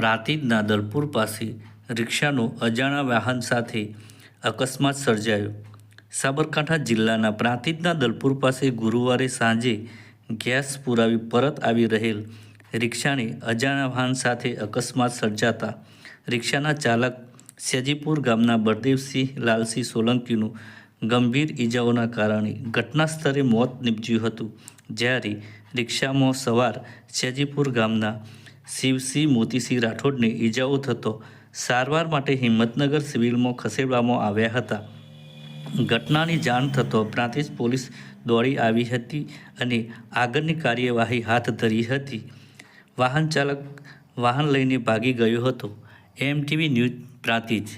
પ્રાંતિજના દલપુર પાસે રિક્ષાનો અજાણા વાહન સાથે અકસ્માત સર્જાયો. સાબરકાંઠા જિલ્લાના પ્રાંતિજના દલપુર પાસે ગુરુવારે સાંજે ગેસ પુરાવી પરત આવી રહેલ રિક્ષાને અજાણા વાહન સાથે અકસ્માત સર્જાતા રિક્ષાના ચાલક સેજીપુર ગામના બળદેવસિંહ લાલસિંહ સોલંકીનું ગંભીર ઈજાઓના કારણે ઘટના સ્થળે મોત નીપજ્યું હતું. જ્યારે રિક્ષામાં સવાર સેજીપુર ગામના શિવસિંહ મોતીસિંહ રાઠોડને ઈજાઓ થતો સારવાર માટે હિંમતનગર સિવિલમાં ખસેડવામાં આવ્યા હતા. ઘટનાની જાણ થતો પ્રાંતિજ પોલીસ દોડી આવી હતી અને આગળની કાર્યવાહી હાથ ધરી હતી. વાહન ચાલક વાહન લઈને ભાગી ગયો હતો. MTV news Prantij